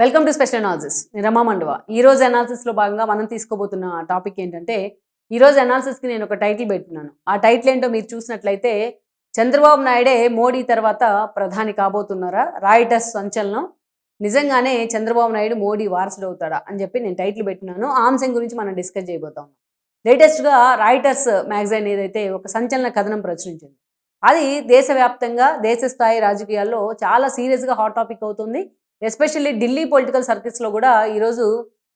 Welcome to special analysis Rama Mandava. ఈ రోజు లో భాగంగా మనం తీసుకోబోతున్న టాపిక్ ఏంటంటే ఈ రోజు కి నేను ఒక టైటిల్ పెట్టున్నాను ఆ టైటిల్ ఏంటో మీరు చూసినట్లయితే చంద్రబాబు నాయుడే మోడీ తర్వాత ప్రధాని కాబోతున్నారా? రాయిటర్స్ సంచలనం. నిజంగానే చంద్రబాబు నాయుడు మోడీ వారసుడు అవుతాడా అని చెప్పి నేను టైటిల్ పెట్టినాను ఆ అంశం గురించి మనం డిస్కస్ చేయబోతాం. లేటెస్ట్గా రాయిటర్స్ మ్యాగజైన్ ఏదైతే ఒక సంచలన కథనం ప్రచురించింది. అది దేశవ్యాప్తంగా దేశ స్థాయి రాజకీయాల్లో చాలా సీరియస్గా హాట్ టాపిక్ అవుతుంది. ఎస్పెషల్లీ ఢిల్లీ పొలిటికల్ సర్కిల్స్లో కూడా ఈరోజు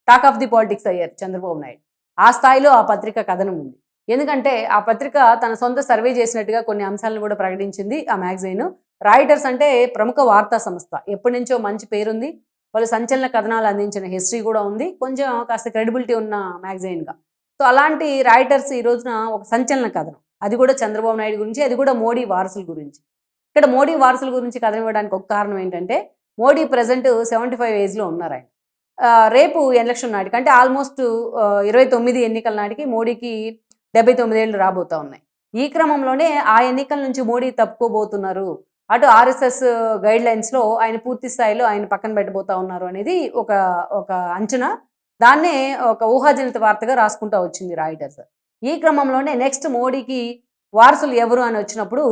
టాక్ ఆఫ్ ది పాలిటిక్స్ అయ్యారు చంద్రబాబు నాయుడు. ఆ స్థాయిలో ఆ పత్రిక కథనం ఉంది. ఎందుకంటే ఆ పత్రిక తన సొంత సర్వే చేసినట్టుగా కొన్ని అంశాలను కూడా ప్రకటించింది ఆ మ్యాగజైన్. రాయిటర్స్ అంటే ప్రముఖ వార్తా సంస్థ. ఎప్పటి నుంచో మంచి పేరుంది. వాళ్ళు సంచలన కథనాలు అందించిన హిస్టరీ కూడా ఉంది. కొంచెం కాస్త క్రెడిబిలిటీ ఉన్న మ్యాగజైన్గా. సో అలాంటి రైటర్స్ ఈ రోజున ఒక సంచలన కథనం. అది కూడా చంద్రబాబు నాయుడు గురించి అది కూడా మోడీ వారసుల గురించి. ఇక్కడ మోడీ వారసుల గురించి కథనం ఇవ్వడానికి ఒక కారణం ఏంటంటే మోడీ ప్రజెంట్ సెవెంటీ ఫైవ్ ఏజ్లో ఉన్నారు ఆయన. రేపు ఎలక్షన్ నాటికి అంటే ఆల్మోస్ట్ ఇరవై తొమ్మిది ఎన్నికల నాటికి మోడీకి డెబ్బై తొమ్మిది ఏళ్ళు రాబోతా ఉన్నాయి. ఈ క్రమంలోనే ఆ ఎన్నికల నుంచి మోడీ తప్పుకోబోతున్నారు. అటు ఆర్ఎస్ఎస్ గైడ్ లైన్స్లో ఆయన పూర్తి స్థాయిలో ఆయన పక్కన పెట్టబోతా ఉన్నారు అనేది ఒక ఒక అంచనా. దాన్నే ఒక ఊహాజనిత వార్తగా రాసుకుంటా వచ్చింది రాయిటర్స్. ఈ క్రమంలోనే నెక్స్ట్ మోడీకి వారసులు ఎవరు అని వచ్చినప్పుడు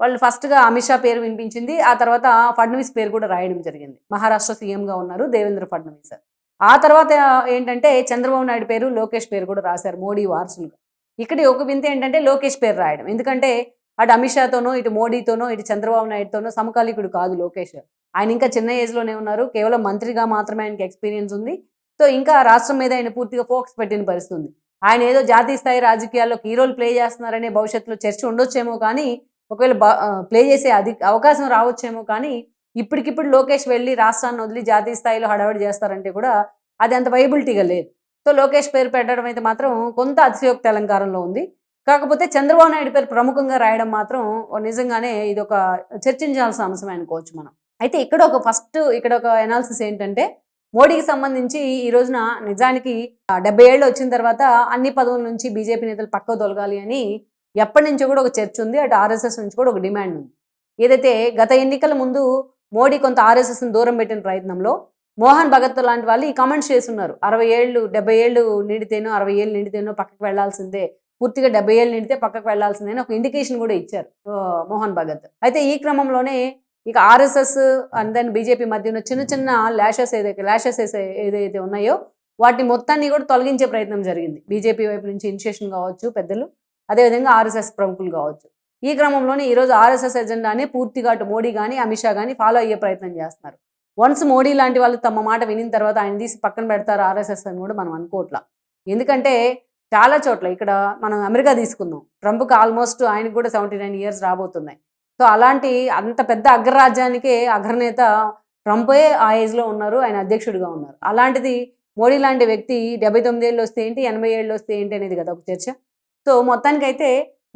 వాళ్ళు ఫస్ట్గా అమిత్ షా పేరు వినిపించింది. ఆ తర్వాత ఫడ్నవీస్ పేరు కూడా రాయడం జరిగింది. మహారాష్ట్ర సీఎంగా ఉన్నారు దేవేంద్ర ఫడ్నవీస్. ఆ తర్వాత ఏంటంటే చంద్రబాబు నాయుడు పేరు లోకేష్ పేరు కూడా రాశారు మోడీ వారసులుగా. ఇక్కడ ఒక వింత ఏంటంటే లోకేష్ పేరు రాయడం. ఎందుకంటే అటు అమిత్ షాతోనో ఇటు మోడీతోనో ఇటు చంద్రబాబు నాయుడుతోనో సమకాలీకుడు కాదు లోకేష్. ఆయన ఇంకా చిన్న ఏజ్లోనే ఉన్నారు. కేవలం మంత్రిగా మాత్రమే ఆయనకి ఎక్స్పీరియన్స్ ఉంది. సో ఇంకా రాష్ట్రం మీద ఆయన పూర్తిగా ఫోకస్ పెట్టిన పరిస్థితి ఉంది. ఆయన ఏదో జాతీయ స్థాయి రాజకీయాల్లో కీ రోల్ ప్లే చేస్తున్నారనే భవిష్యత్తులో చర్చ ఉండొచ్చేమో కానీ ఒకవేళ ప్లే చేసే అది అవకాశం రావచ్చేమో కానీ ఇప్పటికిప్పుడు లోకేష్ వెళ్ళి రాష్ట్రాన్ని వదిలి జాతీయ స్థాయిలో హడావిడి చేస్తారంటే కూడా అది అంత వైబిలిటీగా లేదు. సో లోకేష్ పేరు పెట్టడం అయితే మాత్రం కొంత అతిశయోక్తి అలంకారంలో ఉంది. కాకపోతే చంద్రబాబు నాయుడు పేరు ప్రముఖంగా రాయడం మాత్రం నిజంగానే ఇది ఒక చర్చించాల్సిన అంశం అనుకోవచ్చు మనం. అయితే ఇక్కడ ఒక ఫస్ట్ ఇక్కడ ఒక ఎనాలిసిస్ ఏంటంటే మోడీకి సంబంధించి ఈ రోజున నిజానికి డెబ్బై ఏళ్ళు వచ్చిన తర్వాత అన్ని పదవుల నుంచి బీజేపీ నేతలు పక్క తొలగాలి అని ఎప్పటి నుంచో కూడా ఒక చర్చ ఉంది అటు ఆర్ఎస్ఎస్ నుంచి కూడా ఒక డిమాండ్ ఉంది. ఏదైతే గత ఎన్నికల ముందు మోడీ కొంత ఆర్ఎస్ఎస్ని దూరం పెట్టిన ప్రయత్నంలో మోహన్ భగత్ లాంటి వాళ్ళు ఈ కామెంట్స్ చేస్తున్నారు. అరవై ఏళ్ళు డెబ్బై ఏళ్ళు నిండితేనో అరవై ఏళ్ళు నిండితేనో పక్కకు వెళ్ళాల్సిందే పూర్తిగా డెబ్బై ఏళ్ళు నిండితే పక్కకు వెళ్ళాల్సిందే అని ఒక ఇండికేషన్ కూడా ఇచ్చారు మోహన్ భగత్. అయితే ఈ క్రమంలోనే ఇక ఆర్ఎస్ఎస్ అండ్ దెన్ బీజేపీ మధ్య ఉన్న చిన్న చిన్న ల్యాషెస్ ఏదైతే ల్యాషెస్ ఏదైతే ఉన్నాయో వాటిని మొత్తాన్ని కూడా తొలగించే ప్రయత్నం జరిగింది. బీజేపీ వైపు నుంచి ఇనిషియేషన్ కావచ్చు పెద్దలు అదేవిధంగా ఆర్ఎస్ఎస్ ప్రముఖులు కావచ్చు. ఈ క్రమంలోనే ఈరోజు ఆర్ఎస్ఎస్ ఎజెండానే పూర్తిగా అటు మోడీ కానీ అమిత్ షా కానీ ఫాలో అయ్యే ప్రయత్నం చేస్తున్నారు. వన్స్ మోడీ లాంటి వాళ్ళు తమ మాట వినిన తర్వాత ఆయన తీసి పక్కన పెడతారు ఆర్ఎస్ఎస్ అని కూడా మనం అనుకోవట్లా. ఎందుకంటే చాలా చోట్ల ఇక్కడ మనం అమెరికా తీసుకుందాం. ట్రంప్కి ఆల్మోస్ట్ ఆయనకు కూడా సెవెంటీ నైన్ ఇయర్స్ రాబోతున్నాయి. సో అలాంటి అంత పెద్ద అగ్రరాజ్యానికే అగ్రనేత ట్రంపే ఆ ఏజ్లో ఉన్నారు ఆయన అధ్యక్షుడిగా ఉన్నారు. అలాంటిది మోడీ లాంటి వ్యక్తి డెబ్బై తొమ్మిది ఏళ్ళు వస్తే ఏంటి ఎనభై ఏళ్ళు వస్తే ఏంటి అనేది కదా ఒక చర్చ. సో మొత్తానికైతే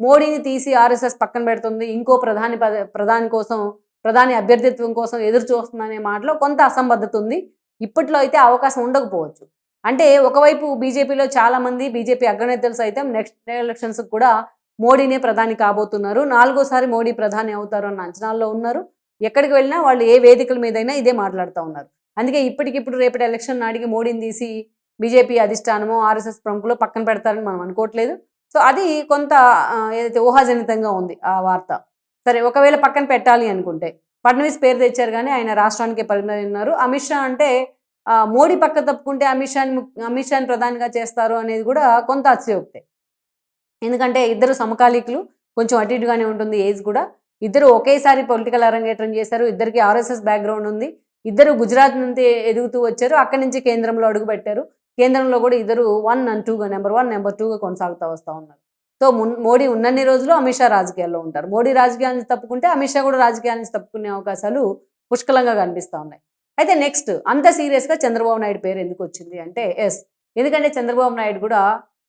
మోడీని తీసి ఆర్ఎస్ఎస్ పక్కన పెడుతుంది. ఇంకో ప్రధాని పద ప్రధాని కోసం ప్రధాని అభ్యర్థిత్వం కోసం ఎదురు చూస్తుందనే మాటలో కొంత అసంబద్ధత ఉంది. ఇప్పట్లో అయితే అవకాశం ఉండకపోవచ్చు. అంటే ఒకవైపు బీజేపీలో చాలా మంది బీజేపీ అగ్రనేతలు సైతం నెక్స్ట్ ఎలక్షన్స్ కూడా మోడీనే ప్రధాని కాబోతున్నారు. నాలుగోసారి మోడీ ప్రధాని అవుతారు అన్న అంచనాల్లో ఉన్నారు. ఎక్కడికి వెళ్ళినా వాళ్ళు ఏ వేదికల మీదైనా ఇదే మాట్లాడుతూ ఉన్నారు. అందుకే ఇప్పటికిప్పుడు రేపటి ఎలక్షన్ నాటికి మోడీని తీసి బీజేపీ అధిష్టానమో ఆర్ఎస్ఎస్ ప్రముఖులు పక్కన పెడతారని మనం అనుకోవట్లేదు. సో అది కొంత ఏదైతే ఊహాజనితంగా ఉంది ఆ వార్త. సరే ఒకవేళ పక్కన పెట్టాలి అనుకుంటే. ఫడ్నవీస్ పేరు తెచ్చారు కానీ ఆయన రాష్ట్రానికే పరిమితం అమిత్ షా అంటే మోడీ పక్క తప్పుకుంటే అమిత్ షాని అమిత్ షాని ప్రధానిగా చేస్తారు అనేది కూడా కొంత అతిశయోక్తే. ఎందుకంటే ఇద్దరు సమకాలీకులు కొంచెం అటు ఇటుగానే ఉంటుంది ఏజ్ కూడా. ఇద్దరు ఒకేసారి పొలిటికల్ అరంగేట్రం చేశారు. ఇద్దరికి ఆర్ఎస్ఎస్ బ్యాక్గ్రౌండ్ ఉంది. ఇద్దరు గుజరాత్ నుంచి ఎదుగుతూ వచ్చారు. అక్కడి నుంచి కేంద్రంలో అడుగుపెట్టారు కేంద్రంలో కూడా ఇద్దరు వన్ అండ్ టూగా నెంబర్ వన్ నెంబర్ టూగా కొనసాగుతూ వస్తూ ఉన్నారు. సో మున్ మోడీ ఉన్నన్ని రోజులు అమిత్ షా రాజకీయాల్లో ఉంటారు. మోడీ రాజకీయాల నుంచి తప్పుకుంటే అమిత్ షా కూడా రాజకీయాల నుంచి తప్పుకునే అవకాశాలు పుష్కలంగా కనిపిస్తూ ఉన్నాయి. అయితే నెక్స్ట్ అంత సీరియస్గా చంద్రబాబు నాయుడు పేరు ఎందుకు వచ్చింది అంటే ఎస్ ఎందుకంటే చంద్రబాబు నాయుడు కూడా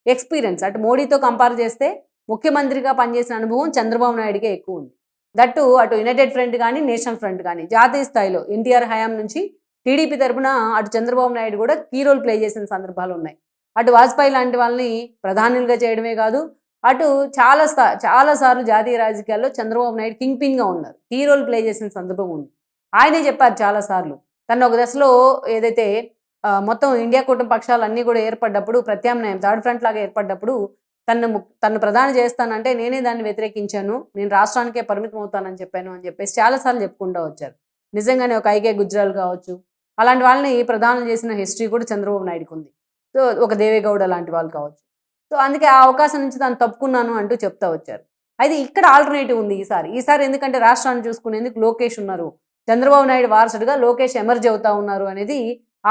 ఎక్స్పీరియన్స్ అటు మోడీతో కంపేర్ చేస్తే ముఖ్యమంత్రిగా పనిచేసిన అనుభవం చంద్రబాబు నాయుడుకే ఎక్కువ ఉంది. దట్టు అటు యునైటెడ్ ఫ్రంట్ కానీ నేషనల్ ఫ్రంట్ కానీ జాతీయ స్థాయిలో ఎన్టీఆర్ హయాం నుంచి టీడీపీ తరపున అటు చంద్రబాబు నాయుడు కూడా కీ రోల్ ప్లే చేసిన సందర్భాలు ఉన్నాయి. అటు వాజ్పేయి లాంటి వాళ్ళని ప్రధానులుగా చేయడమే కాదు అటు చాలా స్థా చాలా సార్లు జాతీయ రాజకీయాల్లో చంద్రబాబు నాయుడు కింగ్ పిన్గా ఉన్నారు. కీ రోల్ ప్లే చేసిన సందర్భం ఉంది. ఆయనే చెప్పారు చాలా సార్లు తను ఒక దశలో ఏదైతే మొత్తం ఇండియా కూటమి పక్షాలు అన్నీ కూడా ఏర్పడ్డప్పుడు ప్రత్యామ్నాయం థర్డ్ ఫ్రంట్ లాగా ఏర్పడ్డప్పుడు తను తను ప్రధాని చేస్తానంటే నేనే దాన్ని వ్యతిరేకించాను నేను రాష్ట్రానికే పరిమితం అవుతానని చెప్పాను అని చెప్పేసి చాలాసార్లు చెప్పుకుంటూ వచ్చారు. నిజంగానే ఒక ఐకే గుజ్రాల్ కావచ్చు అలాంటి వాళ్ళని ప్రధానం చేసిన హిస్టరీ కూడా చంద్రబాబు నాయుడుకి ఉంది. సో ఒక దేవేగౌడ లాంటి వాళ్ళు కావచ్చు. సో అందుకే ఆ అవకాశం నుంచి తాను తప్పుకున్నాను అంటూ చెప్తా వచ్చారు. అయితే ఇక్కడ ఆల్టర్నేటివ్ ఉంది ఈసారి. ఈసారి ఎందుకంటే రాష్ట్రాన్ని చూసుకునేందుకు లోకేష్ ఉన్నారు. చంద్రబాబు నాయుడు వారసుడిగా లోకేష్ ఎమర్జ్ అవుతా ఉన్నారు అనేది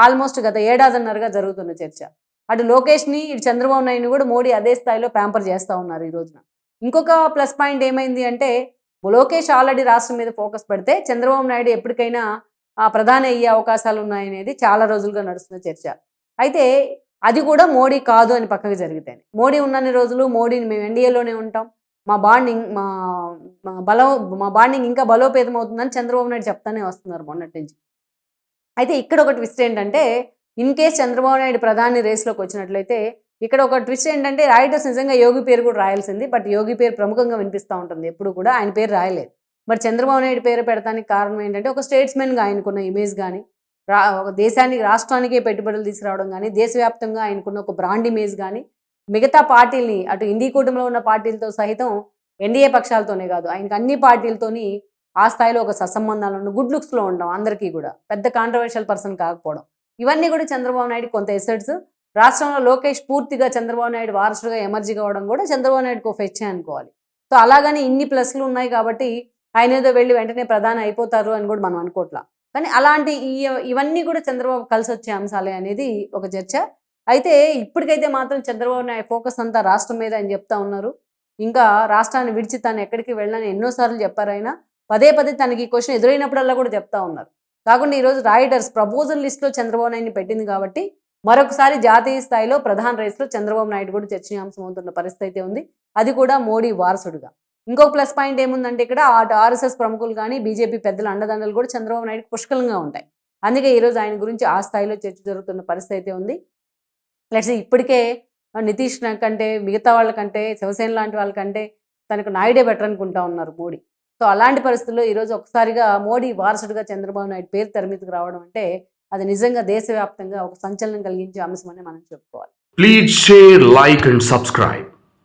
ఆల్మోస్ట్ గత ఏడాదిన్నరగా జరుగుతున్న చర్చ. అటు లోకేష్ని ఇటు చంద్రబాబు నాయుడుని కూడా మోడీ అదే స్థాయిలో ప్యాంపర్ చేస్తూ ఉన్నారు ఈ రోజున. ఇంకొక ప్లస్ పాయింట్ ఏమైంది అంటే లోకేష్ ఆల్రెడీ రాష్ట్రం మీద ఫోకస్ పెడితే చంద్రబాబు నాయుడు ఎప్పటికైనా ప్రధాని అయ్యే అవకాశాలు ఉన్నాయనేది చాలా రోజులుగా నడుస్తున్న చర్చ. అయితే అది కూడా మోడీ కాదు అని పక్కకు జరిగితే. మోడీ ఉన్నన్ని రోజులు మోడీని మేము ఎన్డీఏలోనే ఉంటాం. మా బాండింగ్ మా బలో మా బాండింగ్ ఇంకా బలోపేతం అవుతుందని చంద్రబాబు నాయుడు చెప్తానే వస్తున్నారు మొన్నటి నుంచి. అయితే ఇక్కడ ఒక ట్విస్ట్ ఏంటంటే ఇన్ కేస్ చంద్రబాబు నాయుడు ప్రధాని రేస్లోకి వచ్చినట్లయితే ఇక్కడ ఒక ట్విస్ట్ ఏంటంటే రాయటర్స్ నిజంగా యోగి పేరు కూడా రాయాల్సింది బట్ యోగి పేరు ప్రముఖంగా వినిపిస్తూ ఉంటుంది. ఎప్పుడు కూడా ఆయన పేరు రాయలేదు. మరి చంద్రబాబు నాయుడు పేరు పెడతానికి కారణం ఏంటంటే ఒక స్టేట్స్మెన్గా ఆయనకున్న ఇమేజ్ కానీ రా ఒక దేశానికి రాష్ట్రానికే పెట్టుబడులు తీసుకురావడం కానీ దేశవ్యాప్తంగా ఆయనకున్న ఒక బ్రాండ్ ఇమేజ్ కానీ మిగతా పార్టీల్ని అటు ఇండి కూటమిలో ఉన్న పార్టీలతో సహితం ఎన్డీఏ పక్షాలతోనే కాదు ఆయనకి అన్ని పార్టీలతోని ఆ స్థాయిలో ఒక సత్సంబంధాలు ఉన్న గుడ్ లుక్స్లో ఉండడం అందరికీ కూడా పెద్ద కాంట్రవర్షియల్ పర్సన్ కాకపోవడం. ఇవన్నీ కూడా చంద్రబాబు నాయుడు కొంత ఎసెట్స్ రాష్ట్రంలో లోకేష్ పూర్తిగా చంద్రబాబు నాయుడు వారసుడుగా ఎమర్జీ కావడం కూడా చంద్రబాబు నాయుడుకు ఒక ఫెచ్చే అనుకోవాలి. సో అలాగని ఇన్ని ప్లస్లు ఉన్నాయి కాబట్టి ఆయన ఏదో వెళ్ళి వెంటనే ప్రధాని అయిపోతారు అని కూడా మనం అనుకోవట్లా కానీ అలాంటి ఈ ఇవన్నీ కూడా చంద్రబాబు కలిసి వచ్చే అంశాలే అనేది ఒక చర్చ. అయితే ఇప్పటికైతే మాత్రం చంద్రబాబు నాయుడు ఫోకస్ అంతా రాష్ట్రం మీద అని చెప్తా ఉన్నారు. ఇంకా రాష్ట్రాన్ని విడిచి తాను ఎక్కడికి వెళ్ళని ఎన్నోసార్లు చెప్పారు ఆయన. పదే పదే తనకి ఈ క్వశ్చన్ ఎదురైనప్పుడల్లా కూడా చెప్తా ఉన్నారు. కాకుండా ఈరోజు రాయిటర్స్ ప్రపోజల్ లిస్ట్లో చంద్రబాబు నాయుడిని పెట్టింది కాబట్టి మరొకసారి జాతీయ స్థాయిలో ప్రధాన రేసులో చంద్రబాబు నాయుడు కూడా చర్చనీయాంశం అవుతున్న పరిస్థితి అయితే ఉంది. అది కూడా మోడీ వారసుడుగా. ఇంకొక ప్లస్ పాయింట్ ఏముందంటే ఇక్కడ అటు ఆర్ఎస్ఎస్ ప్రముఖులు కానీ బీజేపీ పెద్దల అండదండలు కూడా చంద్రబాబు నాయుడు పుష్కలంగా ఉంటాయి. అందుకే ఈరోజు ఆయన గురించి ఆ స్థాయిలో చర్చ జరుగుతున్న పరిస్థితి అయితే ఉంది. లెట్స్ ఇప్పటికే నితీష్ కంటే మిగతా వాళ్ళకంటే శివసేన లాంటి వాళ్ళకంటే తనకు నాయుడే బెటర్ అనుకుంటా ఉన్నారు మోడీ. సో అలాంటి పరిస్థితుల్లో ఈరోజు ఒకసారిగా మోడీ వారసుడిగా చంద్రబాబు నాయుడు పేరు తెరమీదకు రావడం అంటే అది నిజంగా దేశవ్యాప్తంగా ఒక సంచలనం కలిగించే అంశం అని మనం చెప్పుకోవాలి. Please share like and subscribe